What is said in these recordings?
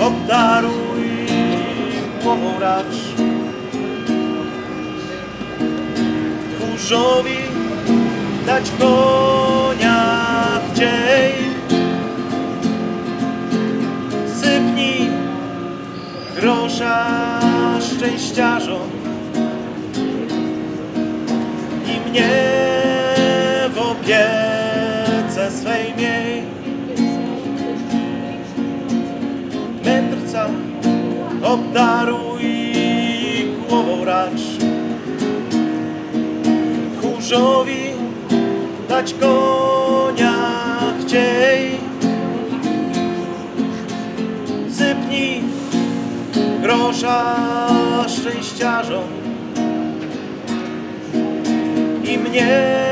Obdaruj głową racz. Tchórzowi dać konia w dzień. Sypnij grosza szczęściarzom i mnie w opiece swej miej. Obdaruj głową racz. Tchórzowi dać konia chciej. Sypnij grosza szczęściarzom i mnie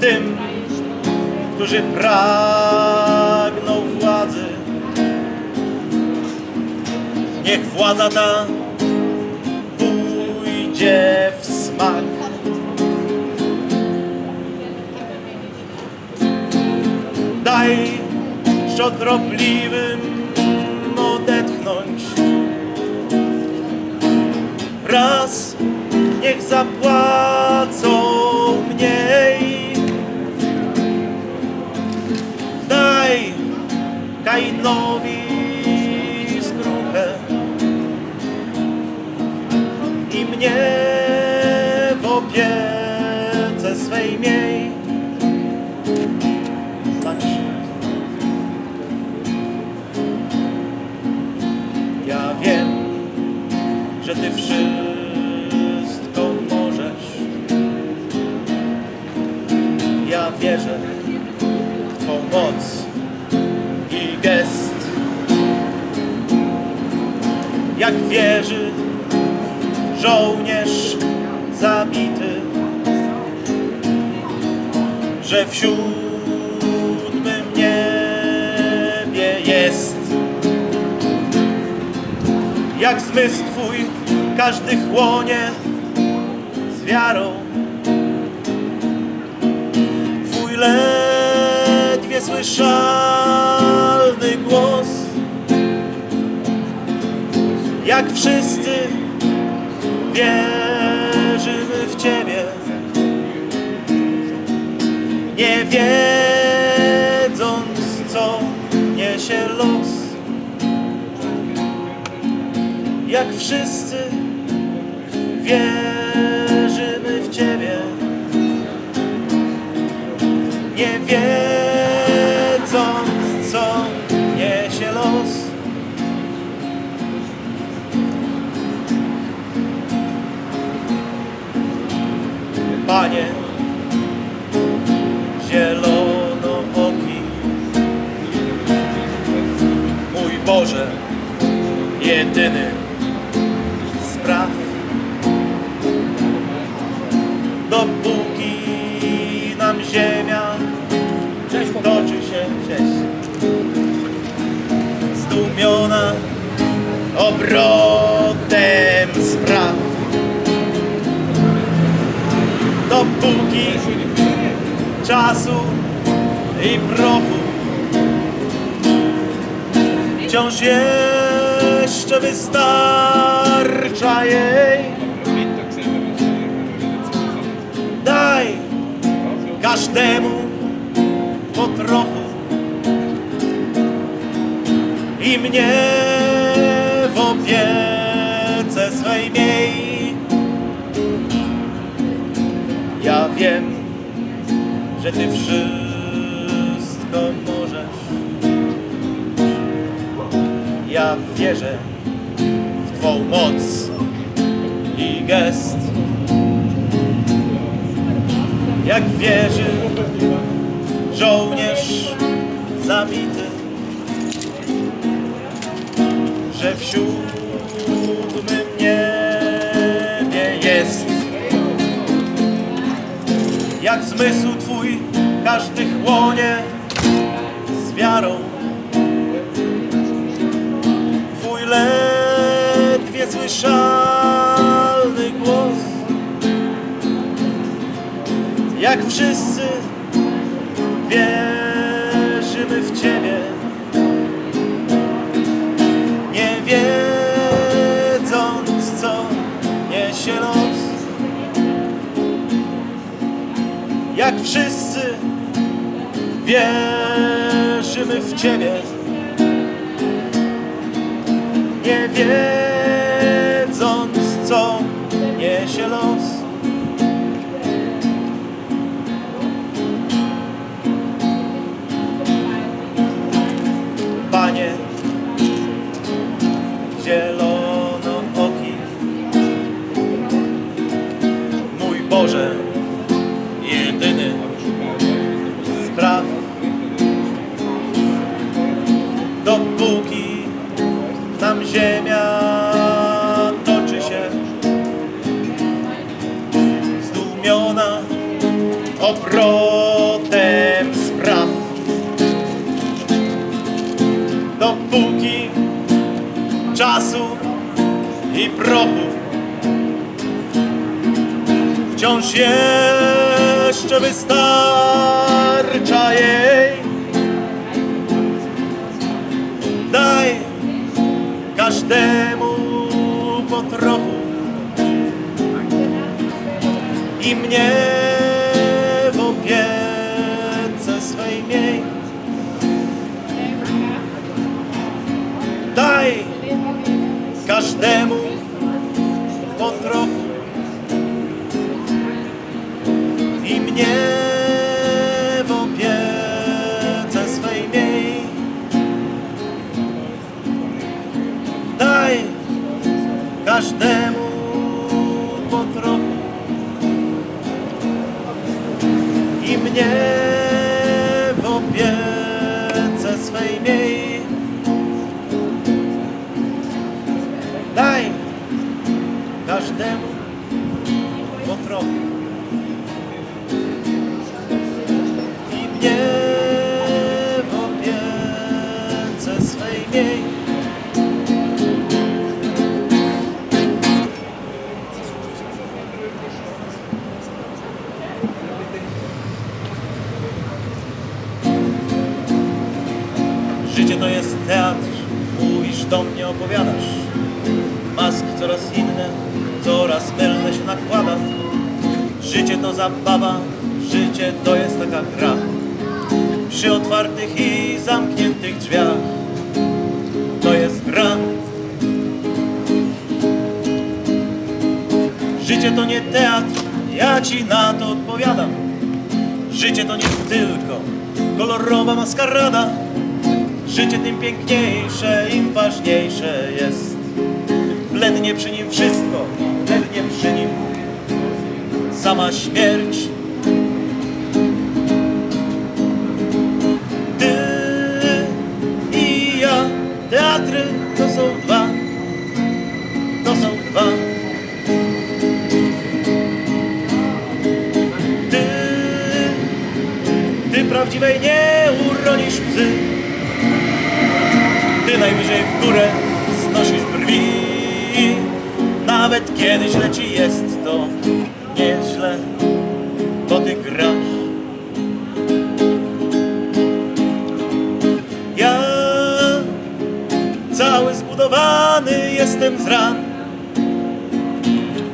Tym, którzy pragną władzy, niech władza ta pójdzie w smak. Daj szczodrobliwym niech zapłacą mniej. Daj Kainowi skruchę i mnie w opiece żołnierz zabity, że w siódmym niebie jest. Jak zmysł Twój każdy chłonie z wiarą. Twój ledwie słyszalny głos, jak wszyscy wierzymy w Ciebie, nie wiedząc, co niesie los. Jak wszyscy wierzymy w Ciebie, nie wiedząc, Panie, zielono oki, mój Boże, jedyny spraw. Dopóki nam ziemia toczy się cześć, zdumiona obrotem Dopóki czasu i prochu wciąż jeszcze wystarcza jej. Daj każdemu po trochu i mnie w opiece swej miej. Wiem, że Ty wszystko możesz. Ja wierzę w Twą moc i gest. Jak wierzy żołnierz zabity, że w Jak zmysł Twój każdy chłonie z wiarą. Twój ledwie słyszalny głos. Jak wszyscy wierzymy wszyscy wierzymy w Ciebie, nie wiedząc, zdumiona obrotem spraw. Dopóki czasu i prochu wciąż jeszcze wystarcza jej. Daj każdemu po trochu mnie w opiece swej miej. Daj każdemu po trochu i mnie coraz inne, coraz mylne się nakłada. Życie to zabawa, życie to jest taka gra. Przy otwartych i zamkniętych drzwiach to jest gra. Życie to nie teatr, ja ci na to odpowiadam. Życie to nie tylko kolorowa maskarada. Życie tym piękniejsze, im ważniejsze jest. Blednie przy nim wszystko, blednie przy nim sama śmierć. Ty i ja, teatry to są dwa, to są dwa. Ty, ty prawdziwej nie uronisz łzy. Ty najwyżej w górę znosisz brwi Nawet kiedy źle ci jest to nieźle Bo ty grasz. Ja cały zbudowany jestem z ran.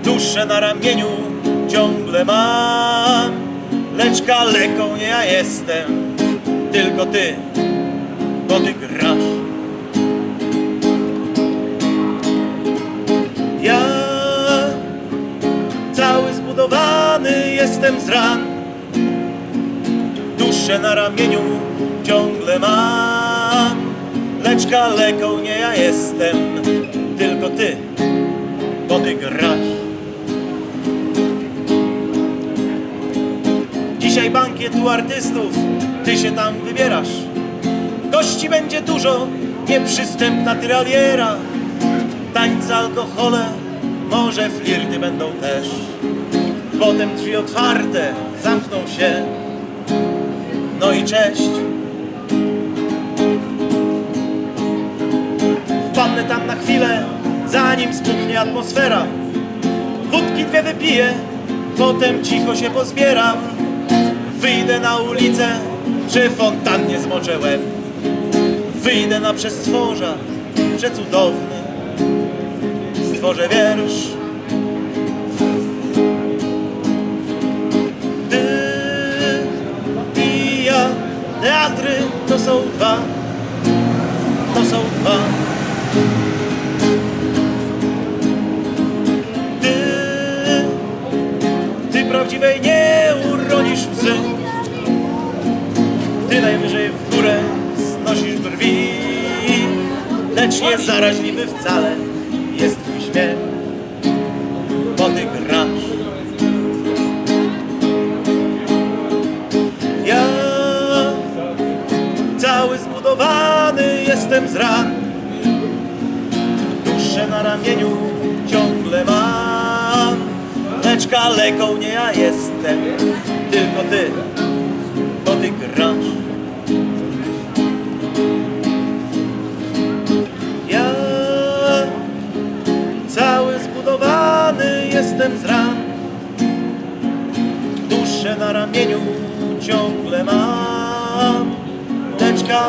Duszę na ramieniu ciągle mam. Lecz kaleką nie ja jestem Tylko ty, bo ty grasz jestem z ran. Duszę na ramieniu ciągle mam, lecz kaleką nie ja jestem, tylko ty, bo ty grasz. Dzisiaj bankiet u artystów, ty się tam wybierasz. Gości będzie dużo, nieprzystępna tyraliera. Tańce, alkohole, może flirty będą też. Potem drzwi otwarte, zamkną się. No i cześć. Wpadnę tam na chwilę, zanim spuchnie atmosfera. Wódki dwie wypiję, potem cicho się pozbieram. Wyjdę na ulicę, przy fontannie zmoczę łeb. Wyjdę na przestworza, przecudowny. Stworzę wiersz. Lecz nie zaraźliwy wcale jest twój śmiech, bo ty grasz. Ja cały zbudowany jestem z ran, duszę na ramieniu ciągle mam, lecz kaleką nie ja jestem, tylko ty,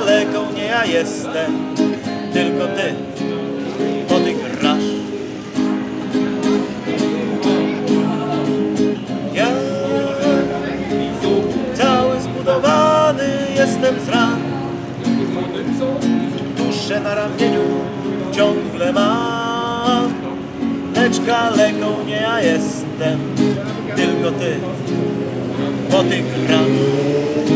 kaleką nie ja jestem, tylko ty, bo ty grasz. Ja cały zbudowany jestem z ran, duszę na ramieniu ciągle mam, lecz kaleką nie ja jestem, tylko ty, bo ty grasz.